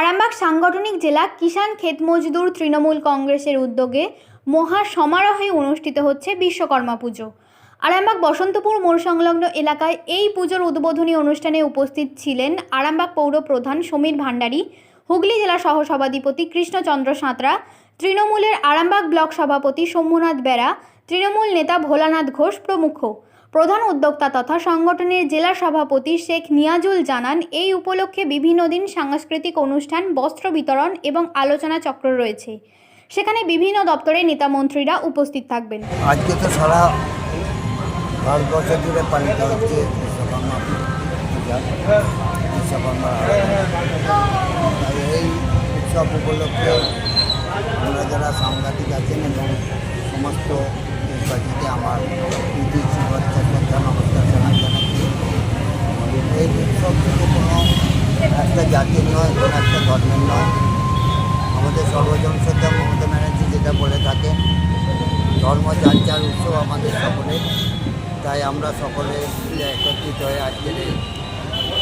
আরামবাগ সাংগঠনিক জেলা কিষাণ ক্ষেত মজদুর তৃণমূল কংগ্রেসের উদ্যোগে মহা সমারোহে অনুষ্ঠিত হচ্ছে বিশ্বকর্মা পুজো। আরামবাগ বসন্তপুর মোড় সংলগ্ন এলাকায় এই পুজোর উদ্বোধনী অনুষ্ঠানে উপস্থিত ছিলেন আরামবাগ পৌর প্রধান সমীর ভান্ডারী, হুগলি জেলা সহসভাধিপতি কৃষ্ণচন্দ্র সাঁতরা, তৃণমূলের আরামবাগ ব্লক সভাপতি শম্ভুনাথ বেরা, তৃণমূল নেতা ভোলানাথ ঘোষ প্রমুখ। প্রধান উদ্যোক্তা তথা সংগঠনের জেলা সভাপতি শেখ নিয়াজুল জানান, এই উপলক্ষে বিভিন্ন দিন সাংস্কৃতিক অনুষ্ঠান, বস্ত্র বিতরণ এবং আলোচনা চক্র রয়েছে। সেখানে বিভিন্ন দপ্তরের নেতা মন্ত্রীরা উপস্থিত থাকবেন। আজকে তো সারা ভারতবর্ষ পালিত হচ্ছে এই উৎসব উপলক্ষে আমরা যারা সাংঘাতিক আছেন এবং সমস্ত দেশবাসীকে আমার প্রীতি শুভেচ্ছা নমস্কার জানাই জানাচ্ছি এই উৎসব কিন্তু কোনো একটা জাতির নয়, কোনো একটা ধর্মের নয়। আমাদের সর্বজন শ্রদ্ধা মমতা ব্যানার্জি যেটা বলে থাকেন, ধর্ম যার যার উৎসব আমাদের সকলের। তাই আমরা সকলে একত্রিত হয়ে আজকের এই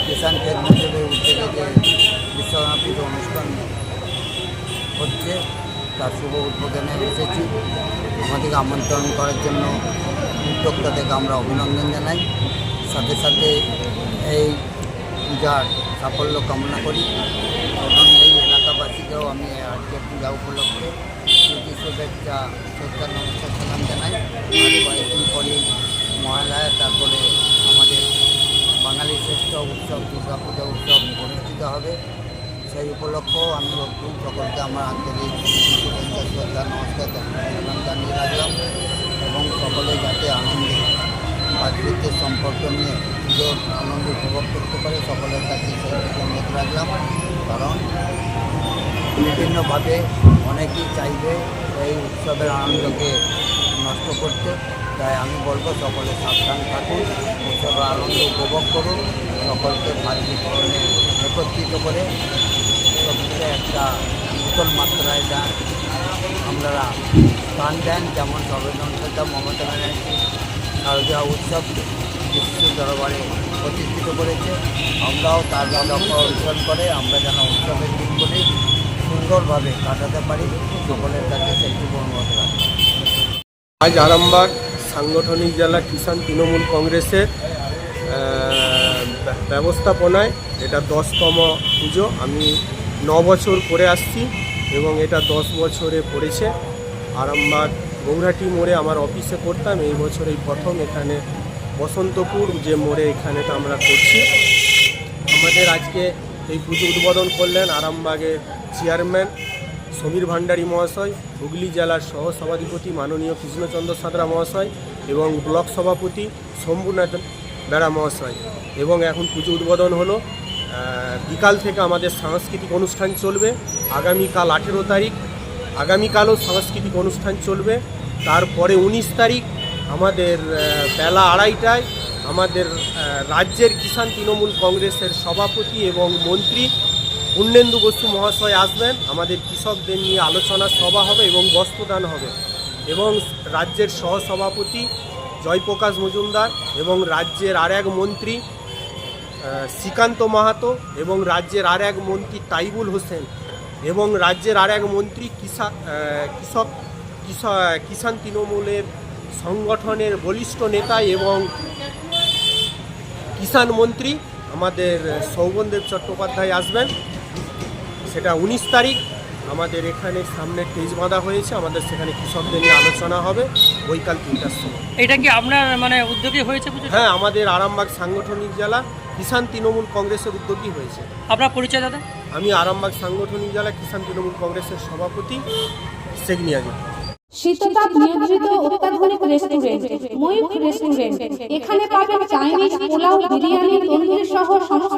কিষাণ ক্ষেত মন্দিরের উদ্যোগে যে বিশ্বনাথিত অনুষ্ঠান হচ্ছে তার শুভ উদ্বোধনে এসেছি। আমাদেরকে আমন্ত্রণ করার জন্য উদ্যোক্তা থেকে আমরা অভিনন্দন জানাই। সাথে সাথে এই পূজার সাফল্য কামনা করি। এবং এই এলাকাবাসীকেও আমি আজকে পূজা উপলক্ষে প্রীতি শুভেচ্ছা, শ্রদ্ধা, নমস্কার সালাম জানাই। কয়েকদিন পরেই মহালয়া, তারপরে আমাদের বাঙালির শ্রেষ্ঠ উৎসব, দুর্গা পূজা উৎসব অনুষ্ঠিত হবে। সেই উপলক্ষেও আমি নতুন সকলকে আমার আন্তরিক শুভেচ্ছা, শ্রদ্ধা, নমস্কার জানিয়ে রাখলাম এবং সকলে যাতে আনন্দে ভাতৃত্বের সম্পর্ক নিয়ে পুজোর আনন্দ উপভোগ করতে পারে, সকলের কাছে সেই অনুরোধ রাখলাম। কারণ বিভিন্নভাবে অনেকেই চাইবে এই উৎসবের আনন্দকে নষ্ট করতে। তাই আমি বলব, সকলে সাবধান থাকুন, উৎসবের আনন্দ উপভোগ করুন, সকলকে ভাতৃত্বে একত্রিত করে উৎসবকে একটা উত্তল মাত্রায় দেন আপনারা স্থান দেন, যেমন সর্বজনতা মমতা ব্যানার্জি শারদীয় উৎসব বিশ্ব দরবারে প্রতিষ্ঠিত করেছে। আমরাও তার লক্ষ্য অনুসরণ করে আমরা যেন উৎসবের দিনগুলি সুন্দরভাবে কাটাতে পারি। সকলের কাছে সেইটুকু অনুরোধ রাখি। আজ আরামবাগ সাংগঠনিক জেলা কিষাণ তৃণমূল কংগ্রেসের ব্যবস্থাপনায় এটা দশতম পুজো। আমি ন বছর করে আসছি এবং এটা দশ বছরে পড়েছে। আরামবাগ গৌরাটি মোড়ে আমার অফিসে করতাম এই বছর এই প্রথম এখানে বসন্তপুর যে মোড়ে এখানে তো আমরা করছি আমাদের আজকে এই পুজো উদ্বোধন করলেন আরামবাগের চেয়ারম্যান সমীর ভান্ডারী মহাশয়, হুগলি জেলার সহ সভাধিপতি মাননীয় কৃষ্ণচন্দ্র সাঁতরা মহাশয় এবং ব্লক সভাপতি শম্ভুনাথ বেড়া মহাশয়। এবং এখন পুজো উদ্বোধন হলো। বিকাল থেকে আমাদের সাংস্কৃতিক অনুষ্ঠান চলবে। আগামীকাল আঠেরো তারিখ। আগামীকালও সাংস্কৃতিক অনুষ্ঠান চলবে। তারপরে উনিশ তারিখ আমাদের বেলা আড়াইটায় আমাদের রাজ্যের কিষাণ তৃণমূল কংগ্রেসের সভাপতি এবং মন্ত্রী পূর্ণেন্দু বসু মহাশয় আসবেন। আমাদের কৃষকদের নিয়ে আলোচনা সভা হবে এবং বস্ত্রদান হবে এবং রাজ্যের সহসভাপতি জয়প্রকাশ মজুমদার এবং রাজ্যের আর এক মন্ত্রী শ্রীকান্ত মাহাতো এবং রাজ্যের আর এক মন্ত্রী তাইবুল হোসেন এবং রাজ্যের আর এক মন্ত্রী কিষা কৃষক কিষা- কিষাণ তৃণমূলের সংগঠনের বলিষ্ঠ নেতা এবং কিষাণ মন্ত্রী আমাদের সৌবনদেব চট্টোপাধ্যায় আসবেন। সেটা উনিশ তারিখ। আমাদের এখানে সামনে টেজ বাঁধা হয়েছে। আমাদের সেখানে কৃষকদের নিয়ে আলোচনা হবে। বৈকাল তিনটার সময়। এটা কি আপনার মানে উদ্যোগে হয়েছে হ্যাঁ আমাদের আরামবাগ সাংগঠনিক জেলা কিষাণ তৃণমূল কংগ্রেসের উদ্যোগী হয়েছে। আপনার পরিচয় দাদা? আমি আরামবাগ সাংগঠনিক জেলা কিষাণ তৃণমূল কংগ্রেসের সভাপতি শেখ নিয়াজি শীততাপ নিয়ন্ত্রিত অত্যাধুনিক রেস্টুরেন্ট ময়ূখ রেস্টুরেন্ট এখানে পাবেন চাইনিজ পোলাও বিরিয়ানি তন্দুরি সহ সমস্ত